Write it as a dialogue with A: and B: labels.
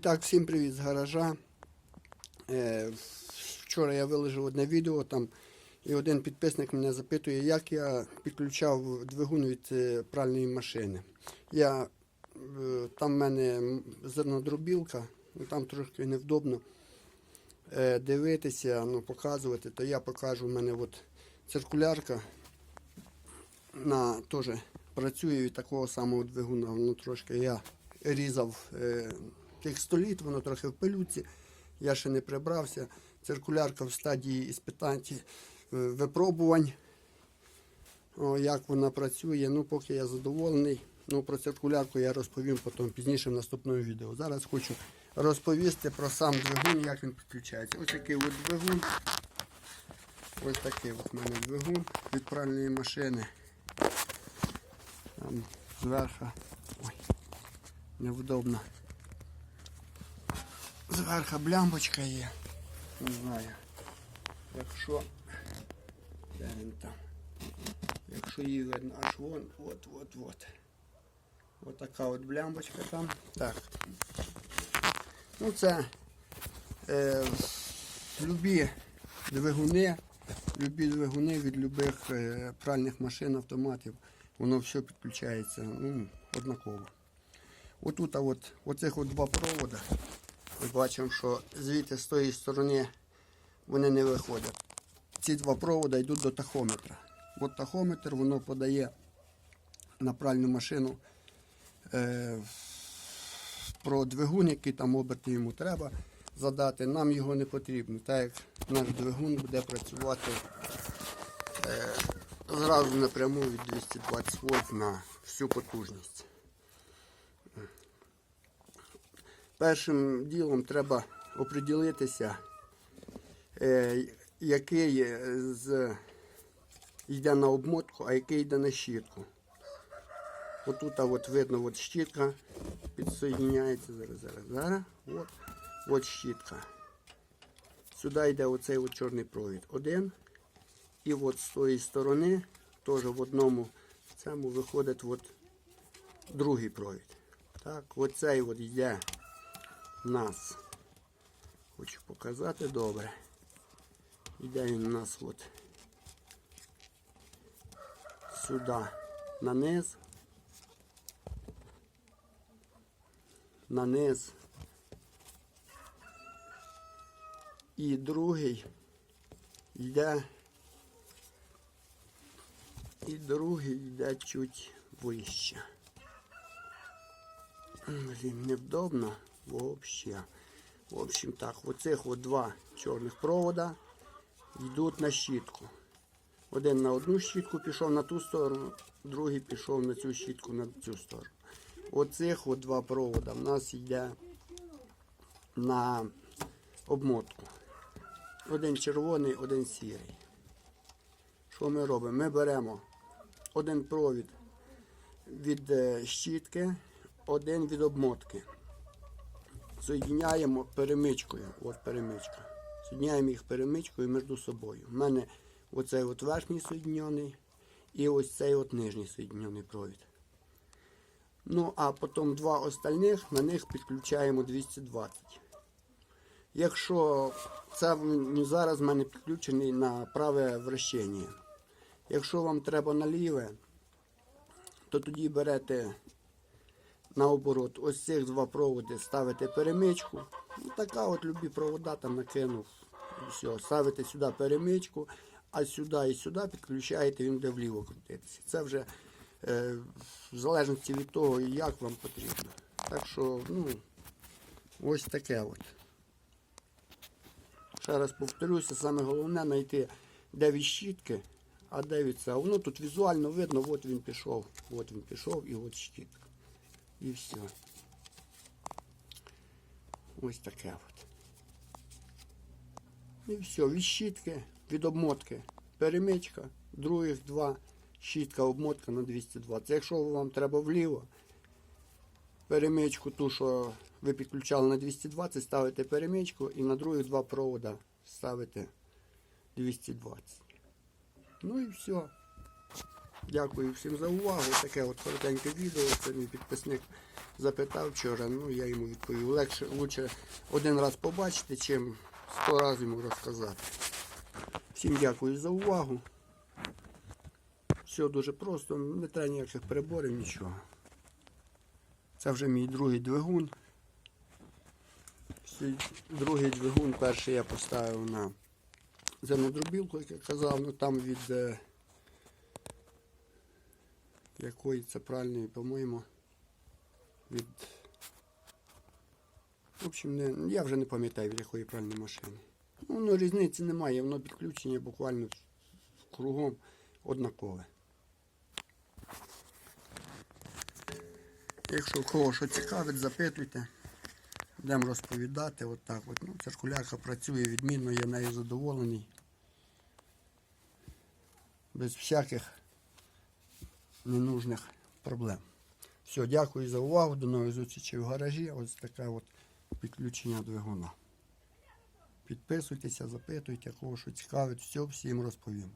A: так, всім привіт з гаража. Е, вчора я виложив одне відео там, і один підписник мене запитує, як я підключав двигун від е, пральної машини. Я, е, там в мене зернодробілка, ну, там трошки невдобно дивитися, ну, показувати, то я покажу, в мене от циркулярка на, теж працює від такого самого двигуна. Ну, трошки я різав тих 100 літ, воно трохи в пилюці. Я ще не прибрався. Циркулярка в стадії іспитань, е, випробувань. О, як вона працює, ну поки я задоволений. Ну, про циркулярку я розповім потім пізніше в наступному відео. Зараз хочу розповісти про сам двигун, як він підключається. Ось такий от двигун. Ось такий от в мене двигун від пральної машини. Там зверху. Ой, невдобно. Зверху блямбочка є. Не знаю. Якщо. Де він там? Якщо її видно, аж вон, от, от, от. От така от блямбочка там. Так. Ну це е, любі двигуни, любі двигуни від любих е, пральних машин, автоматів. Воно все підключається ну, однаково. Отут, а от, оцих от два провода. Ми бачимо, що звідти з тої сторони вони не виходять. Ці два провода йдуть до тахометра. От тахометр воно подає на пральну машину е, про двигун, який там оберти йому треба задати. Нам його не потрібно, так як наш двигун буде працювати е, зразу напряму від 220 вольт на всю потужність. Першим ділом треба оприділитися, е, який з, йде на обмотку, а який йде на щітку. Отут от видно от щітка підсоєдняється. Зараз, зараз, зараз. От, от щітка. Сюди йде оцей от чорний провід. Один. І от з тої сторони, теж в одному цьому виходить от другий провід. Так, оцей от йде нас. Хочу показати добре. Йде він у нас от сюди на низ. На низ. І другий йде. І другий йде чуть вище. Блін, невдобно вообще. В общем так, оцих от два чорних провода йдуть на щітку. Один на одну щітку пішов на ту сторону, другий пішов на цю щітку на цю сторону. Оцих от два провода в нас йде на обмотку. Один червоний, один сірий. Що ми робимо? Ми беремо один провід від е, щітки, один від обмотки. Соєдняємо перемичкою. От перемичка. Соєдняємо їх перемичкою між собою. У мене оцей от верхній соєднений і ось цей от нижній соєднений провід. Ну, а потім два остальних, на них підключаємо 220. Якщо це зараз в мене підключений на праве вращення. Якщо вам треба на ліве, то тоді берете наоборот, ось цих два проводи ставите перемичку. Ну, така от любі провода там накинув. Все. Ставите сюди перемичку, а сюди і сюди підключаєте, він буде вліво крутитися. Це вже е, в залежності від того, як вам потрібно. Так що, ну, ось таке от. Ще раз повторюся, саме головне знайти, де від щітки, а де від цього. Воно тут візуально видно, от він пішов, от він пішов і от щітка. І все. Ось таке от. І все, від щітки, від обмотки. Перемичка, других два, щітка, обмотка на 220. Якщо вам треба вліво, перемичку ту, що ви підключали на 220, ставите перемичку і на других два провода ставите 220. Ну і все. Дякую всім за увагу. Таке от коротеньке відео. Це мій підписник запитав вчора, ну я йому відповів. Легше, лучше один раз побачити, чим сто разів йому розказати. Всім дякую за увагу. Все дуже просто, не треба ніяких приборів, нічого. Це вже мій другий двигун. Другий двигун, перший я поставив на зернодробілку, як я казав, ну там від е, якої це правильної, по-моєму, від. В общем, не, я вже не пам'ятаю від якої правильної машини. Ну, ну різниці немає, воно підключення буквально кругом однакове. Якщо кого що цікавить, запитуйте. Будемо розповідати отак. От. Ну, циркулярка працює відмінно, я нею задоволений. Без всяких ненужних проблем. Все, дякую за увагу. До нових зустрічей в гаражі. Ось таке от підключення двигуна. Підписуйтеся, запитуйте, кого що цікавить, все всім розповім.